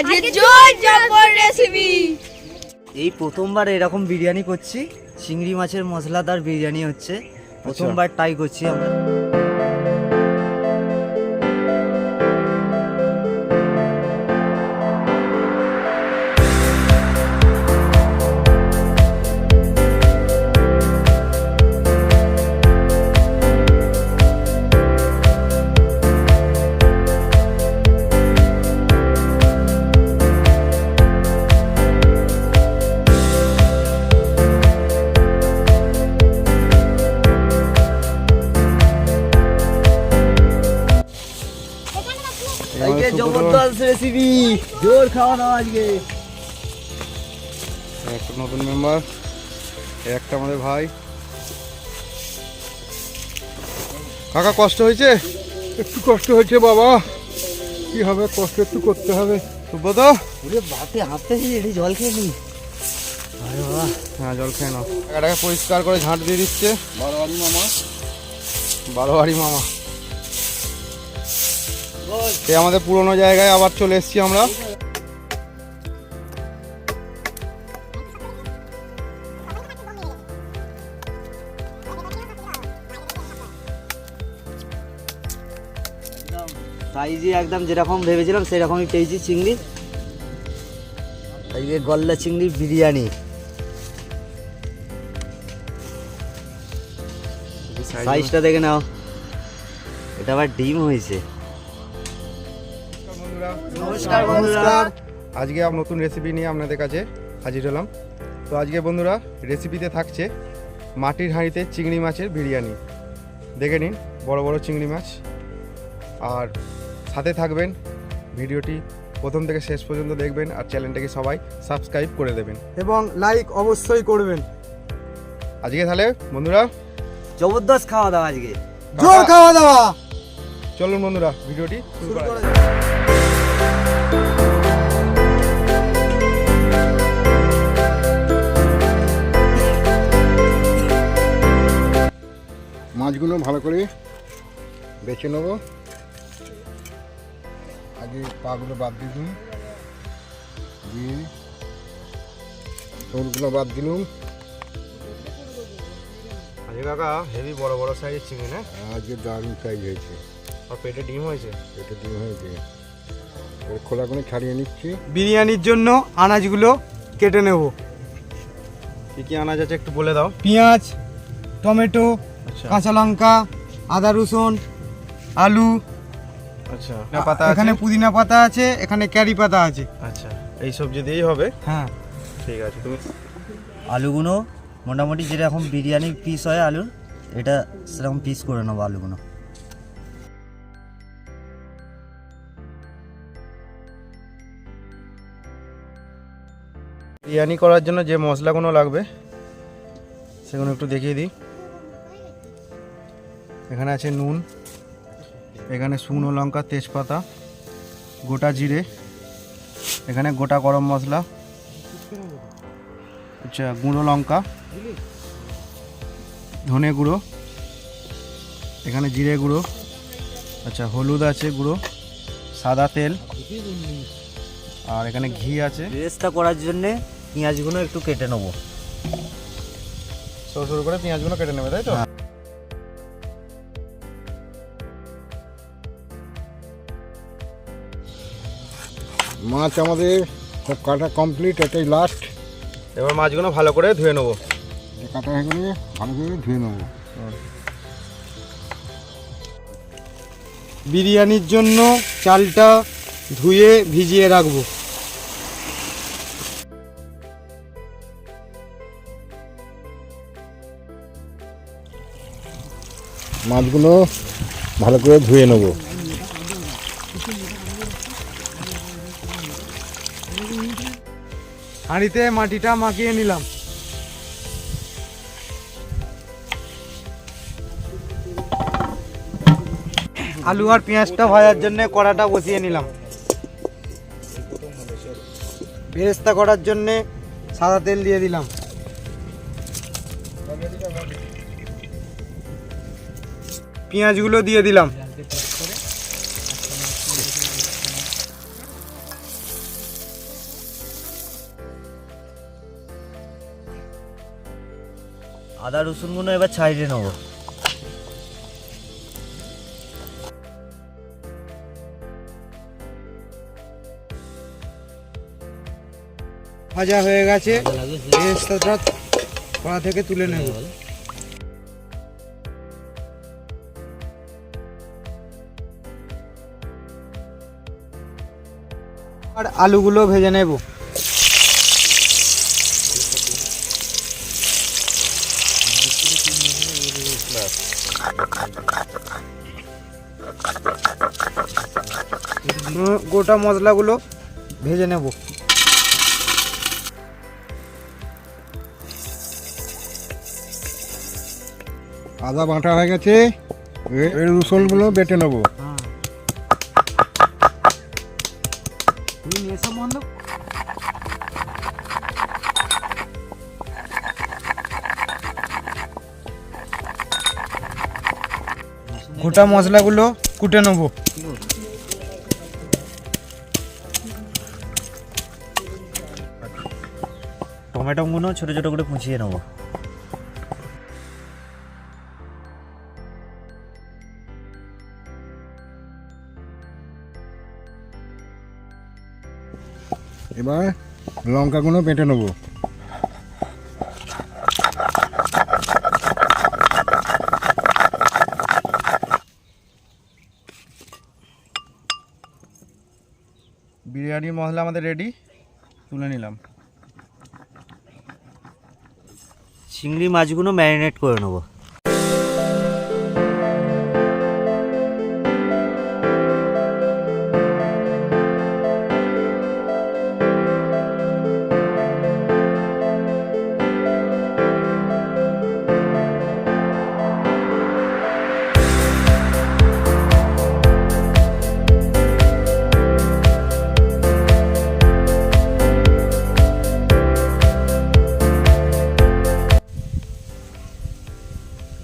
আজকে জবর রেসিপি এই প্রথমবার এরকম বিরিয়ানি করছি চিংড়ি মাছের মশলাদার বিরিয়ানি হচ্ছে প্রথমবার ট্রাই করছি আমরা। জবরদস্ত রেসিপি জোর খাওয়া দাওয়া আজকে। একটা নতুন মেম্বার একটা আমাদের ভাই। কাকা কষ্ট হয়েছে? একটু কষ্ট হয়েছে বাবা। কি হবে কষ্ট একটু করতে হবে। সুব্রত? ওরে বাপে হাঁটতে এটি জল খেয়ে নি। আরে বাবা। হ্যাঁ জল খেয়ে নাও। এটাকে পরিষ্কার করে ঝাঁট দিয়ে দিচ্ছে। বারোয়ারি মামা। বারোয়ারি মামা। সে আমাদের পুরোনো জায়গায় আবার চলে এসেছি আমরা। সাইজে একদম যেরকম ভেবেছিলাম সেরকমই পেয়েছি চিংড়ি। আজকে গল্লা চিংড়ি বিরিয়ানি। সাইজটা দেখে নাও। এটা আবার ডিম হয়েছে। নমস্কার বন্ধুরা। আজকে নতুন রেসিপি নিয়ে আপনাদের কাছে হাজির হলাম। তো আজকে বন্ধুরা রেসিপিতে থাকছে মাটির হাঁড়িতে চিংড়ি মাছের বিরিয়ানি। দেখে নিন বড় বড় চিংড়ি মাছ। আর সাথে থাকবেন ভিডিওটি প্রথম থেকে শেষ পর্যন্ত দেখবেন আর চ্যানেলটাকে সবাই সাবস্ক্রাইব করে দেবেন। এবং লাইক অবশ্যই করবেন। আজকে তাহলে বন্ধুরা জবরদস্ত খাওয়া দাওয়া আজকে। জোর খাওয়া দাওয়া। চলুন বন্ধুরা ভিডিওটি শুরু করা যাক। মাছগুলো ভালো করে বেছে নেব। আগে পাগুলো বাদ দিয়ে দিন দিয়ে ঝোলগুলো বাদ দিলাম। আজকে কাকা হেভি বড় বড় সাইজের চিংড়ি না? আজকে দারুণ সাইজ হয়েছে। আর পেটে ডিম হয়েছে? এটা ডিম হয়েছে। এর খোলাগুলো ছাড়িয়ে নিচ্ছি। বিরিয়ানির জন্য আনাজগুলো কেটে নেব। কি কি আনাজ আছে একটু বলে দাও। পেঁয়াজ টমেটো কাঁচা লঙ্কা আদা রসুন আলু। আচ্ছা। পাতা এখানে পুদিনা পাতা আছে এখানে ক্যারি পাতা আছে। আচ্ছা এই সবজি দিয়েই হবে? হ্যাঁ। ঠিক আছে তুমি আলুগুলো মোটামুটি যেরকম বিরিয়ানির পিস হয় আলুর এটা সেরকম পিস করে নেব আলুগুলো। বিরিয়ানি করার জন্য যে মশলাগুলো লাগবে সেগুলো একটু দেখিয়ে দিই। এখানে আছে নুন এখানে শুকনো লঙ্কা তেজপাতা গোটা জিরে এখানে গোটা গরম মশলা আচ্ছা গুঁড়ো লঙ্কা ধনে গুঁড়ো এখানে জিরে গুঁড়ো আচ্ছা হলুদ আছে গুঁড়ো সাদা তেল আর এখানে ঘি আছে। রেসটা করার জন্যে পেঁয়াজগুলো একটু কেটে নেব। সরু সরু করে পেঁয়াজগুলো কেটে নেবে তাই তো? মাছ আমাদের সব কাটা কমপ্লিট এটাই লাস্ট এবার মাছগুলো ভালো করে ধুয়ে নেব। কাটা হয়ে গেলে ভালো করে ধুয়ে নেব। বিরিয়ানির জন্য চালটা ধুয়ে ভিজিয়ে রাখব। মাছগুলো ভালো করে ধুয়ে নেব। হাঁড়িতে মাটিটা মাখিয়ে নিলাম। আলু আর পেঁয়াজটা ভাজার জন্য কড়াটা বসিয়ে নিলাম। বেরেস্তা করার জন্যে সাদা তেল দিয়ে দিলাম। পেঁয়াজগুলো দিয়ে দিলাম। আদা রসুনগুলো এবার ছাইড়ে নেব। ভাজা হয়ে গেছে। পেস্তাটা কড়া থেকে তুলে নেব। আর আলুগুলো ভেজে নেব। গোটা মশলাগুলো ভেজে নেব। আদা বাটা হয়ে গেছে এ- এই রসুনগুলো বেটে নেব। গোটা মশলাগুলো কুটে নেব। টমেটোগুলো ছোট ছোট করে কুচিয়ে নেব। এবার লঙ্কাগুলো বেটে নেব। বিরিয়ানির মশলা আমাদের রেডি তুলে নিলাম। চিংড়ি মাছগুলো ম্যারিনেট করে নেব।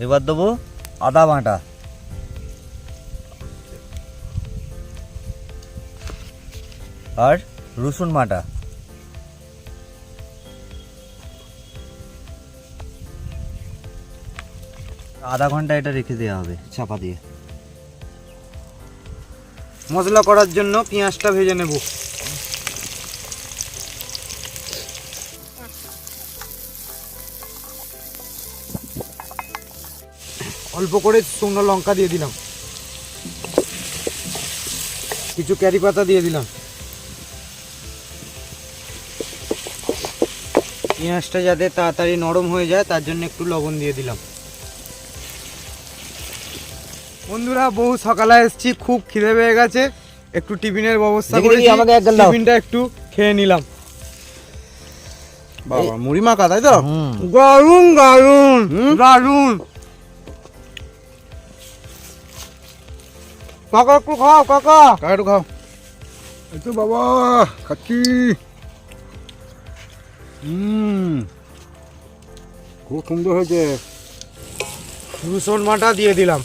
এবার দেবো আদা বাটা। আর রসুন বাটা। আধা ঘণ্টা এটা রেখে দেওয়া হবে, চাপা দিয়ে। মশলা করার জন্য পেঁয়াজটা ভেজে নেব। অল্প করে শুকনো লঙ্কা দিয়ে দিলাম। কিছু ক্যারি পাতা দিয়ে দিলাম। পেঁয়াজটা যাতে তাড়াতাড়ি নরম হয়ে যায় তার জন্য একটু লবণ দিয়ে দিলাম। বন্ধুরা বহু সকালে এসেছি খুব খিদে পেয়ে গেছে। একটু টিফিনের ব্যবস্থা করেছি। আমাকে এক গাল টিফিনটা একটু খেয়ে নিলাম। বাবা মুড়ি মাখা তাই তো? হুম। দারুণ দারুণ দারুণ কাকা একটু খাও কাকা কাকা। একটু খাও। এই তো বাবা খাচ্ছি। হুম। খুব সুন্দর হয়েছে। রসুন মাটা দিয়ে দিলাম।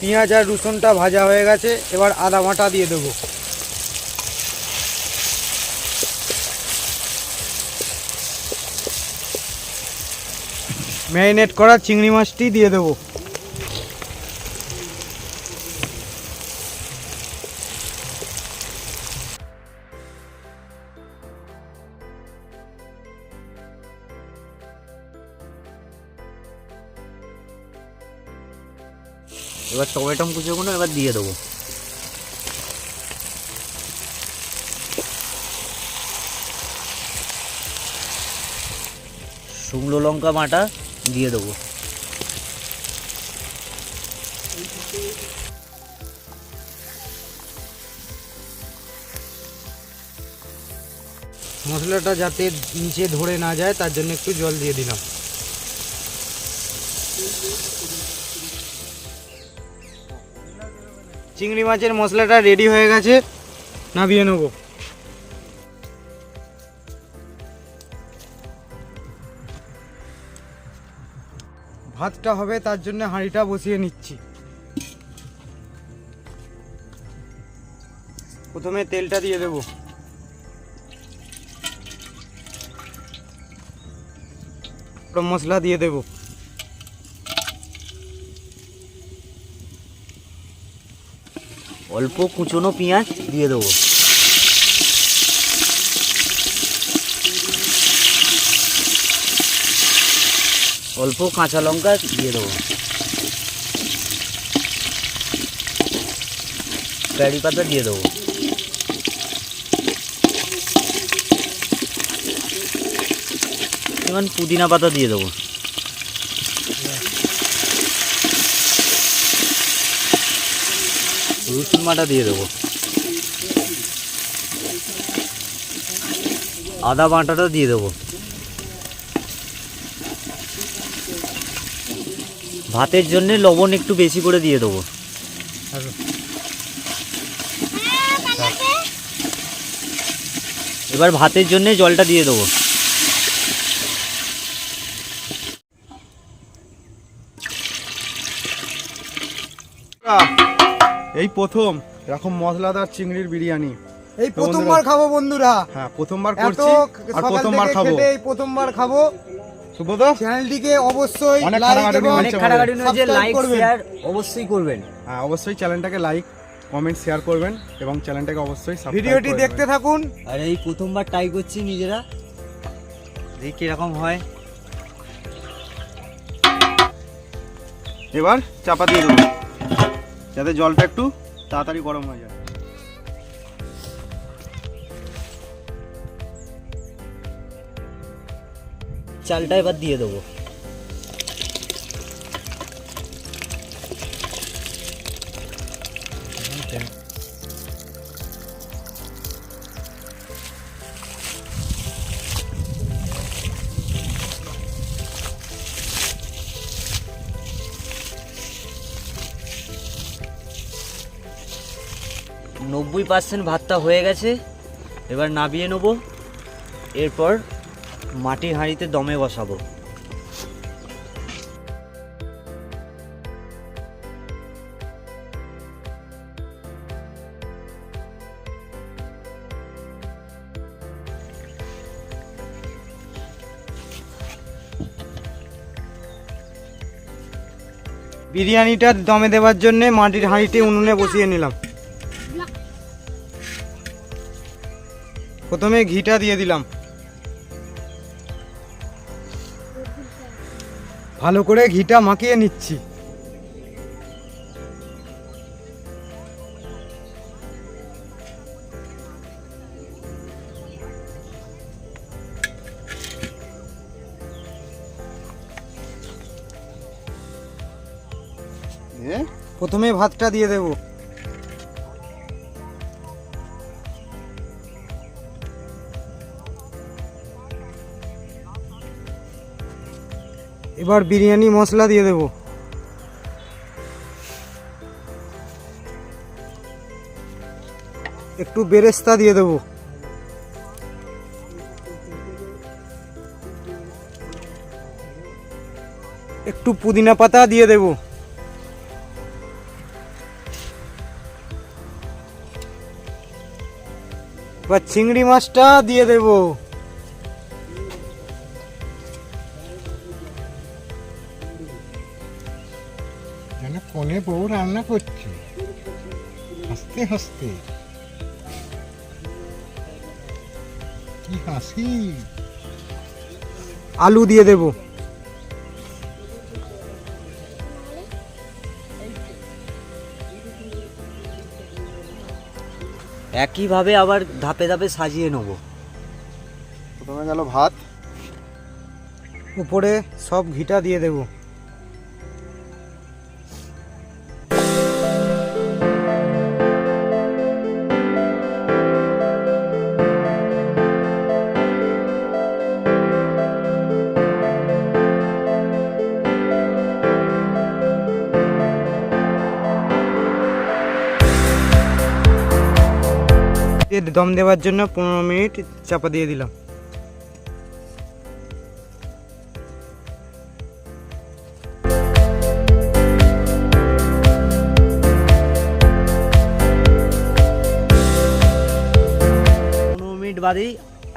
পেঁয়াজ আর রসুনটা ভাজা হয়ে গেছে এবার আদা বাটা দিয়ে দেবো। ম্যারিনেট করা চিংড়ি মাছটি দিয়ে দেবো। এবার টমেটো কুচোগুলো এবার দিয়ে দেবো। শুকনো লঙ্কা বাটা দিয়ে দেবো। মশলাটা যাতে নিচে ধরে না যায়, তার জন্য একটু জল দিয়ে দিলাম। চিংড়ি মাছের মশলাটা রেডি হয়ে গেছে, নামিয়ে নেব। ভাতটা হবে, তার জন্য হাঁড়িটা বসিয়ে নিচ্ছি। প্রথমে তেলটা দিয়ে দেব। গরম মশলা দিয়ে দেব। অল্প কুচনো পেঁয়াজ দিয়ে দেবো। অল্প কাঁচা লঙ্কা দিয়ে দেবো। কারি পাতা দিয়ে দেবো। এবার পুদিনা পাতা দিয়ে দেবো। রসুন বাটা দিয়ে দেবো। আদা বাটাটা দিয়ে দেবো। ভাতের জন্য লবণ একটু বেশি করে দিয়ে দেবো। এবার ভাতের জন্য জলটা দিয়ে দেবো। এই প্রথম এরকম মশলাদার চিংড়ির বিরিয়ানি। এই প্রথমবার খাব বন্ধুরা। হ্যাঁ প্রথমবার করছি আর প্রথমবার খাব। এই প্রথমবার খাব। সুব্রত? চ্যানেলটিকে অবশ্যই লাইক এবং লাইক শেয়ার অবশ্যই করবেন। হ্যাঁ অবশ্যই চ্যানেলটাকে লাইক কমেন্ট শেয়ার করবেন এবং চ্যানেলটাকে অবশ্যই ভিডিওটি দেখতে থাকুন। আর এই প্রথমবার ট্রাই করছি নিজেরা। দেখি কীরকম হয়। এবার চাপা দিয়ে দেবো। যাতে জলটা একটু তাড়াতাড়ি গরম হয়ে যায়। চালটা এবার দিয়ে দেবো। নব্বই পার্সেন্ট ভাতটা হয়ে গেছে এবার নাবিয়ে নেব। এরপর মাটির হাঁড়িতে দমে বসাবো। বিরিয়ানিটা দমে দেওয়ার জন্য মাটির হাঁড়িটি উনুনে বসিয়ে নিলাম। প্রথমে ঘিটা দিয়ে দিলাম। ভালো করে ঘিটা মাখিয়ে নিচ্ছি। প্রথমে ভাতটা দিয়ে দেব। এবার বিরিয়ানি মশলা দিয়ে দেব একটু বেরেস্তা দিয়ে দেব একটু পুদিনা পাতা দিয়ে দেবো এবার চিংড়ি মাছটা দিয়ে দেব বউ রান্না করছে। হাসতে হাসতে। কি হাসি? আলু দিয়ে দেব। একইভাবে আবার ধাপে ধাপে সাজিয়ে নেব। প্রথমে গেল ভাত। উপরে সব ঘিটা দিয়ে দেব। দিয়ে দম দেওয়ার জন্য পনেরো মিনিট চাপা দিয়ে দিলাম। পনেরো মিনিট বাদেই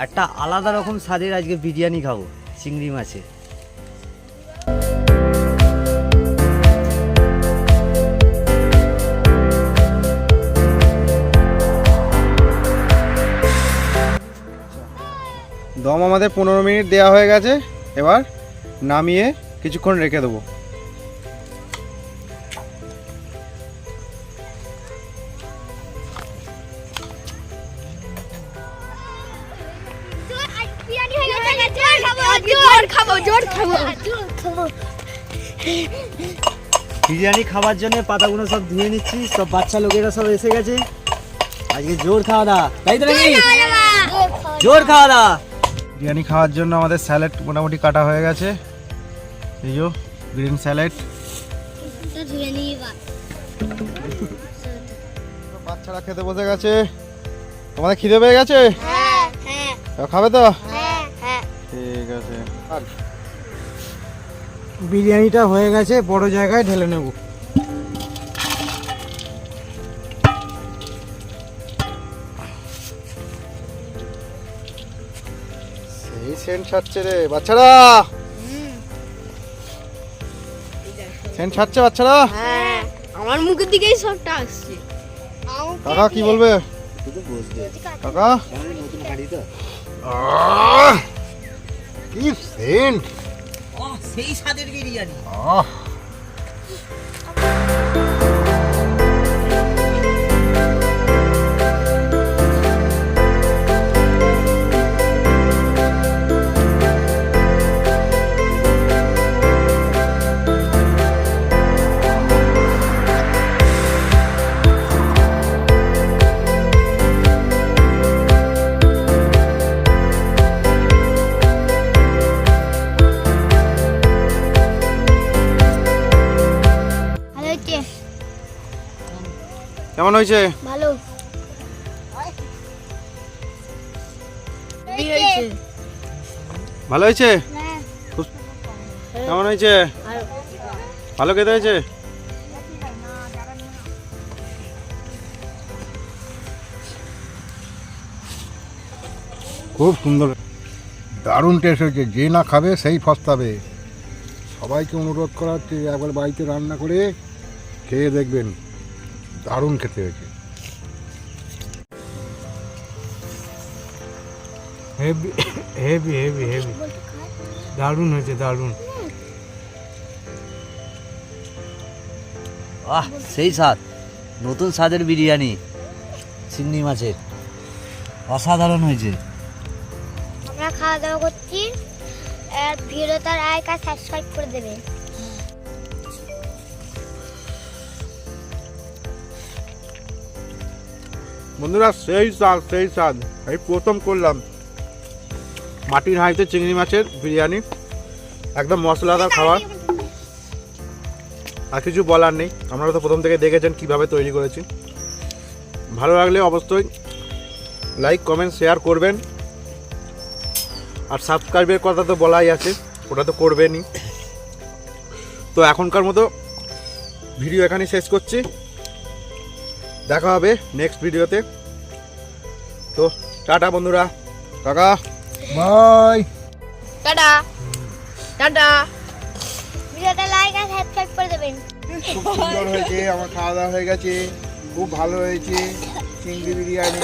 একটা আলাদা রকম স্বাদের আজকে বিরিয়ানি খাব, চিংড়ি মাছের। দম আমাদের পনেরো মিনিট দেওয়া হয়ে গেছে। এবার নামিয়ে কিছুক্ষণ রেখে দেবো। বিরিয়ানি খাওয়ার জন্য পাতাগুলো সব ধুয়ে নিচ্ছি সব বাচ্চা লোকেরা সব এসে গেছে। আজকে জোর খাওয়া দাওয়া। তাই তো নাকি? জোর খাওয়া দাওয়া। বিরিয়ানি খাওয়ার জন্য আমাদের স্যালাড মোটামুটি কাটা হয়ে গেছে। এই যে গ্রিন স্যালাড। বাচ্চারা খেতে বসে গেছে। তোমাদের খিদে পেয়ে গেছে? হ্যাঁ হ্যাঁ। খাবে তো? হ্যাঁ হ্যাঁ। ঠিক আছে। আর বিরিয়ানিটা হয়ে গেছে বড় জায়গায় ঢেলে নেব। সেন্ট ছাড়ছে রে বাচ্চারা! সেন্ট ছাড়ছে বাচ্চারা! হ্যাঁ আমার মুখের দিকেই সবটা আসছে। কাকা কি বলবে? কাকা! কি সেন্ট? সেই স্বাদের বিরিয়ানি। আহ! কেমন হয়েছে? ভালো। হয়েছে? ভালো হয়েছে? হ্যাঁ। কেমন হয়েছে? ভালো খেতে হয়েছে? খুব সুন্দর। দারুণ টেস্ট হয়েছে। যে না খাবে সেই ফস্তাবে। সবাইকে অনুরোধ করা হচ্ছে একবার বাড়িতে রান্না করে খেয়ে দেখবেন। দারুণ খেতে হয়েছে। হেভি হেভি হেভি হেভি দারুণ হয়েছে দারুণ। আহ সেই স্বাদ। নতুন স্বাদের বিরিয়ানি চিংড়ি মাছের। অসাধারণ হয়েছে। আমরা খাওয়া দাওয়া করছি। আর ভিডিওটার আয়কা সাবস্ক্রাইব করে দেবে বন্ধুরা সেই স্বাদ সেই স্বাদ। এই প্রথম করলাম। মাটির হাঁড়িতে চিংড়ি মাছের বিরিয়ানি। একদম মশলাদার খাবার। আর কিছু বলার নেই। আপনারা তো প্রথম থেকে দেখেছেন কীভাবে তৈরি করেছি। ভালো লাগলে অবশ্যই লাইক কমেন্ট শেয়ার করবেন। আর সাবস্ক্রাইবের কথা তো বলাই আছে। ওটা তো করবেনই। তো এখনকার মতো ভিডিও এখানেই শেষ করছি। দেখা হবে নেক্সট ভিডিওতে তো টাটা বন্ধুরা। কাকা। Bye tata. টাটা। ভিডিওটা লাইক আর সাবস্ক্রাইব করে দেবেন। খুব সুন্দর হয়েছে আমার খাওয়া দাওয়া হয়ে গেছে খুব ভালো হয়েছে চিংড়ি বিরিয়ানি।